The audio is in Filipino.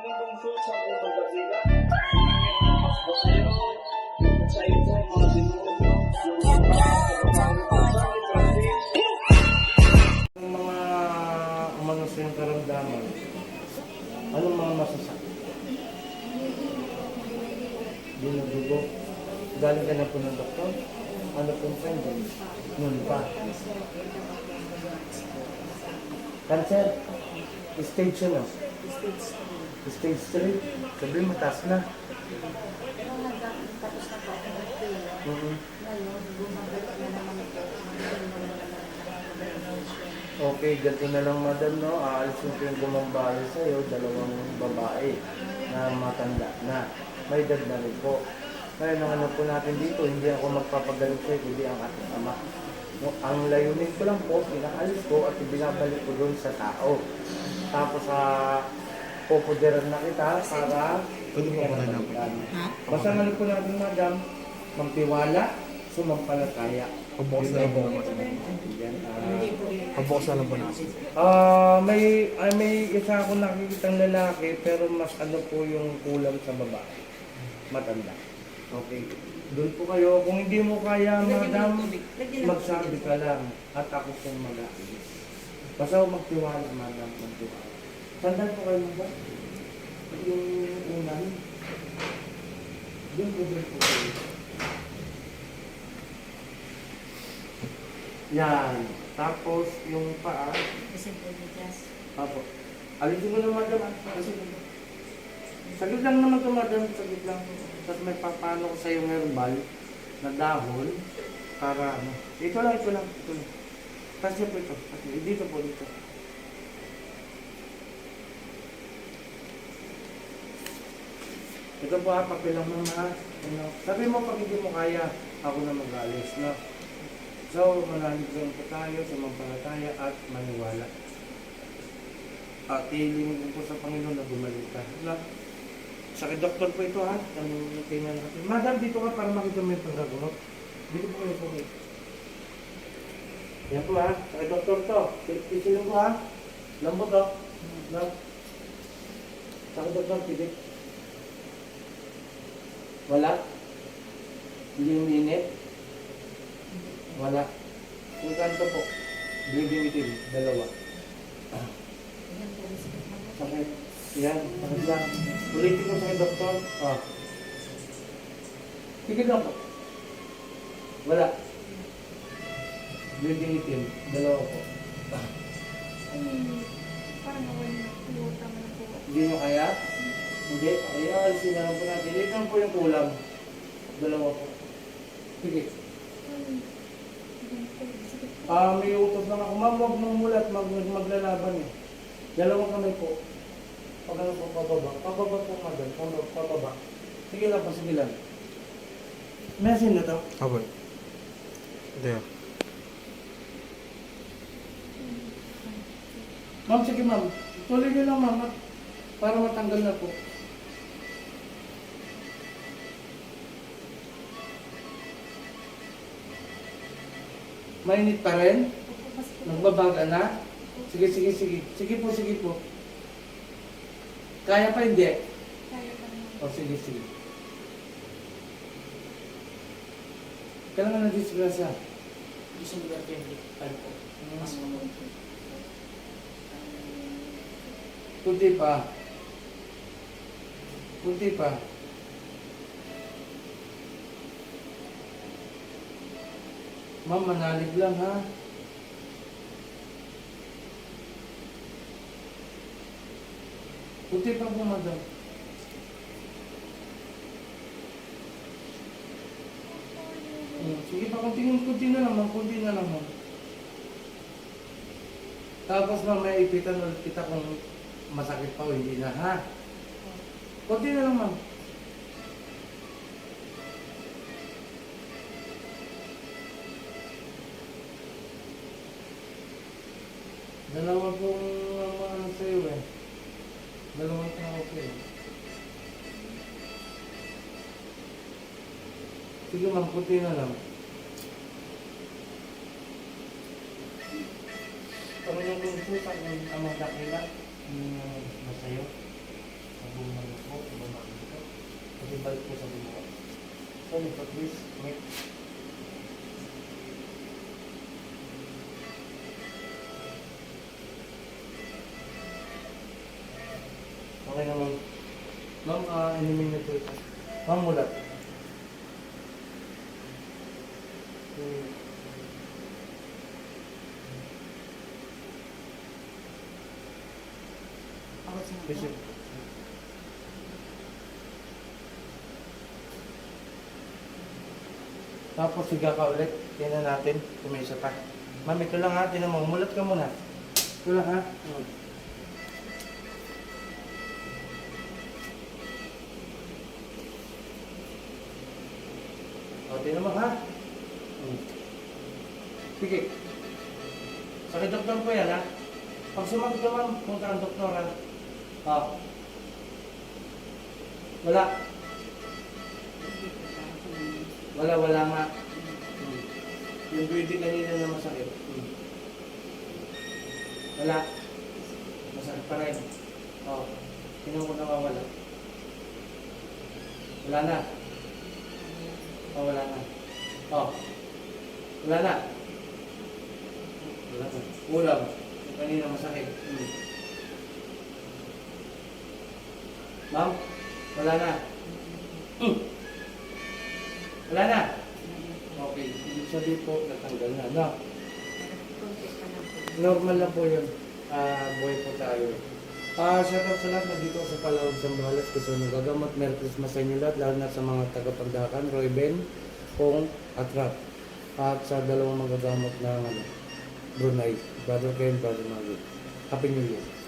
yung yung karamdaman, anong mga masasakit? Dinudugo. Galing ka na po ng doktor? Ano pong finding? Noon pa. Cancer? Stage ano? Stage 3? Sabi mataas na. Pero nagtapos na po ako mag-pray. Mhm. Ngayon, bumabalik na naman na ako. Okay, ganito na lang madam, no? Aalis yung pinagumambali sa'yo, dalawang babae na matanda na. May edad na rin po. Ngayon, ang ano po natin dito, hindi ako magpapagalit sa'yo, kundi ang ating ama. No, ang layunin ko lang po, pinaalis ko at binabalik ko doon sa tao. Tapos sa pupuderan na kita para Pwede mo ako na po. Basta ang ano po natin, madam, magtiwala, sumampalataya. Pabukas na lang po. Yan, ah, Pabukas na lang po natin. Ah, may ay may isa ako nakikitang lalaki pero mas ano po yung kulang sa babae. Matanda. Okay. Doon po kayo. Kung hindi mo kaya, madam, magsabi ka lang at ako pong mag-aalis. Basta magtiwala, madam, magtiwala. Sandal po kayo, madam. Yung unan. Po, doon po kayo. Yan. Tapos yung paa, Kasi po, Lucas. Apo. Alisin mo na madam. ah. Alisin mo. Saglit lang naman ito madam. Saglit lang. Tapos may papano ko sa yung herbal na dahon para ano. Ito lang, ito lang. Ito lang. Tapos po ito. Dito po, dito. Ito po ha, papel lang mama ha. Ano, sabi mo pag hindi mo kaya, ako na mag-alis, no? So, mananalig po tayo sa mampalataya at maniwala. At hiling po sa Panginoon na bumalik ka. Na, sa doktor po ito ha. Tanong tingnan natin. Madam, dito ka para makita mo yung pagkagunot. Dito po kayo po. Yan po ha. Sa doktor to. Pisilong ko ha. Lambot to. No? Sa doktor, pilit. Wala? Hindi umiinit? Wala. Yung kanto po. Bleeding itim. Dalawa. Sakit. Yan, sakit lang. Ulitin ko sa doktor. Ah. Tigil lang po. Wala. Bleeding itim. Dalawa po. Ah. Ay, parang nawala na po. Tama na po. Hindi nyo kaya? Hindi. Ay, alisin na lang po natin. Ito lang po yung kulang. Dalawa po. Sige. Ah, may utos lang ako. Ma'am, huwag mong mulat. Mag maglalaban eh. Dalawang kamay po. Pag ano po, pababa. Pababa po ka doon. Pababa. pababa. Sige lang po, sige lang. Mesin na to. Ito yun. Ma'am, sige ma'am. Tuloy nyo lang ma'am. Para matanggal na po. Mainit pa rin? Nagbabaga na? Sige, sige, sige. Sige po, sige po. Kaya pa hindi? Kaya pa naman. O sige, sige. Kailangan na disgrasya. December 25 po. Mas mabuti. Kunti pa. Kunti pa. Ma'am, manalig lang ha. Kunti pa po, madam. Hmm, Sige pa, kunti, kunti na naman, kunti na naman. Tapos mamaya ipitan ulit kita kung masakit pa o hindi na, ha? Kunti na lang, ma'am. Dalawa pong ano sa'yo eh. Dalawang tao okay. Sige ma'am, kunti na lang. Panginoon po sa ang mga dakila, uh, masayo. Bumalik po, bumalik po. Pati balik po sa bumalik. So, nito please, may Ma'am, uh, inimin niyo po ito. Ma'am, sa Kasi, tapos siga ka ulit. Tingnan natin kung may isa pa. Ma'am, ito lang ha. Tingnan mo. Mulat ka muna. Ito lang ha. Hmm. Tingnan mo ha. Hmm. Sige. Sakit doktor po yan ha. Pag sumagot ka ma'am, punta ang doktor ha. O. Wala. Wala, wala nga. Hmm. Yung breathing kanina na masakit. Hmm. Wala. Masakit pa rin. O. Tingnan ko nawawala. Wala na. O, wala na. O. Wala na. Wala na. Ulam. Kanina masakit. Hmm. Ma'am, wala na. Hmm. Wala na. Okay. Ibig sabihin po, natanggal na. No? Normal lang po yun. Ah, buhay po tayo. Ah, shout out sa lahat na dito sa Palawag Sambalas. Gusto nyo gagamot. Merry Christmas sa inyo lahat. Lalo na sa mga tagapagdakan. Roy Ben, Pong, at Rap. At sa dalawang magagamot ng ano, Brunei. Brother Ken, Brother Maggie. Happy New Year.